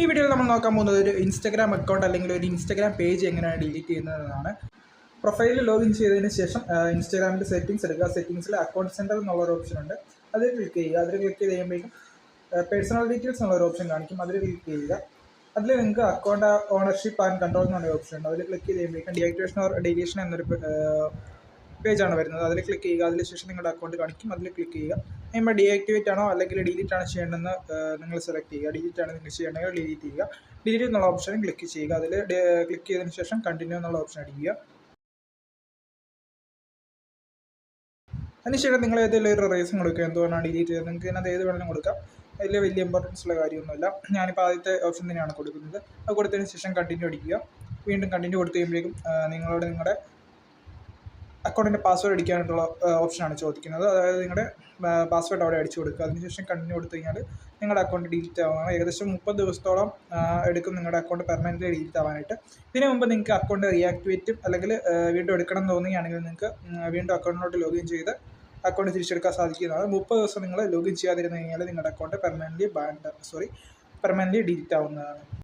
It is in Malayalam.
ഈ വീഡിയോയിൽ നമ്മൾ നോക്കാൻ പോകുന്നത് ഒരു ഇൻസ്റ്റാഗ്രാം അക്കൗണ്ട് അല്ലെങ്കിൽ ഒരു ഇൻസ്റ്റാഗ്രാം പേജ് എങ്ങനെയാണ് ഡിലീറ്റ് ചെയ്യുന്നതെന്നാണ്. പ്രൊഫൈലിൽ ലോഗിൻ ചെയ്തതിന് ശേഷം ഇൻസ്റ്റാഗ്രാമിന്റെ സെറ്റിംഗ്സ് എടുക്കുക. സെറ്റിംഗ്സിൽ അക്കൗണ്ട് സെന്റർ എന്നുള്ളൊരു ഓപ്ഷൻ ഉണ്ട്. അതിൽ ക്ലിക്ക് ചെയ്യുക. അതിൽ ക്ലിക്ക് ചെയ്ത് കഴിയുമ്പോഴേക്കും പേഴ്സണൽ ഡീറ്റെയിൽസ് എന്നുള്ളൊരു ഓപ്ഷൻ കാണിക്കും. അതിൽ ക്ലിക്ക് ചെയ്യുക. അതിൽ നിങ്ങൾക്ക് അക്കൗണ്ട് ഓണർഷിപ്പ് ആൻഡ് കൺട്രോൾ എന്നുള്ള ഓപ്ഷൻ ഉണ്ട്. അതിൽ ക്ലിക്ക് ചെയ്യുമ്പോഴേക്കും ഡിയാക്ടിവേഷൻ ഓർ ഡിലീഷൻ എന്നൊരു പേജാണ് വരുന്നത്. അതിൽ ക്ലിക്ക് ചെയ്യുക. അതിന് ശേഷം നിങ്ങളുടെ അക്കൗണ്ട് കാണിക്കും. അതിൽ ക്ലിക്ക് ചെയ്യുക. അതിന്മേ ഡീആക്ടിവേറ്റ് ആണോ അല്ലെങ്കിൽ ഡിലീറ്റ് ആണ് ചെയ്യേണ്ടതെന്ന് നിങ്ങൾ സെലക്ട് ചെയ്യുക. ഡിലീറ്റ് ആണ് നിങ്ങൾ ചെയ്യേണ്ടത് ഡിലീറ്റ് ചെയ്യുക. ഡിലീറ്റ് എന്നുള്ള ഓപ്ഷൻ ക്ലിക്ക് ചെയ്യുക. അതിൽ ക്ലിക്ക് ചെയ്തതിന് ശേഷം കണ്ടിന്യൂ എന്നുള്ള ഓപ്ഷൻ അടിക്കുക. അതിനുശേഷം നിങ്ങൾ ഏതെങ്കിലും ഒരു റേസും കൊടുക്കുക. എന്തുകൊണ്ടാണ് ഡിലീറ്റ് ചെയ്തത്? നിങ്ങൾക്ക് ഇതിനകത്ത് ഏത് വേണമെങ്കിലും കൊടുക്കാം. അതിൽ വലിയ ഇമ്പോർട്ടൻസ് ഉള്ള കാര്യമൊന്നുമില്ല. ഞാനിപ്പോൾ ആദ്യത്തെ ഓപ്ഷൻ തന്നെയാണ് കൊടുക്കുന്നത്. അത് കൊടുത്തതിന് ശേഷം കണ്ടിന്യൂ അടിക്കുക. വീണ്ടും കണ്ടിന്യൂ കൊടുത്തു കഴിയുമ്പോഴേക്കും നിങ്ങളോട് നിങ്ങളുടെ അക്കൗണ്ടിന്റെ പാസ്വേഡ് അടിക്കാനായിട്ടുള്ള ഓപ്ഷനാണ് ചോദിക്കുന്നത്. അതായത് നിങ്ങളുടെ പാസ്വേഡ് അവിടെ അടിച്ചു കൊടുക്കുക. അതിനുശേഷം കണ്ടിന്യൂ കൊടുത്തു കഴിഞ്ഞാൽ നിങ്ങളുടെ അക്കൗണ്ട് ഡിലീറ്റ് ആവുകയാണ് ഏകദേശം മുപ്പത് ദിവസത്തോളം എടുക്കും നിങ്ങളുടെ അക്കൗണ്ട് പെർമനന്റ് ഡിലീറ്റ് ആവാനായിട്ട്. ഇതിനു മുമ്പ് നിങ്ങൾക്ക് അക്കൗണ്ട് റീആക്ടിവേറ്റും അല്ലെങ്കിൽ വീണ്ടും എടുക്കണം എന്ന് തോന്നുകയാണെങ്കിൽ നിങ്ങൾക്ക് വീണ്ടും അക്കൗണ്ടിലോട്ട് ലോഗിൻ ചെയ്ത് അക്കൗണ്ട് തിരിച്ചെടുക്കാൻ സാധിക്കുന്നതാണ്. മുപ്പത് ദിവസം നിങ്ങൾ ലോഗിൻ ചെയ്യാതിരുന്നു കഴിഞ്ഞാൽ നിങ്ങളുടെ account permanent banned sorry permanent delete ആവുന്നതാണ്.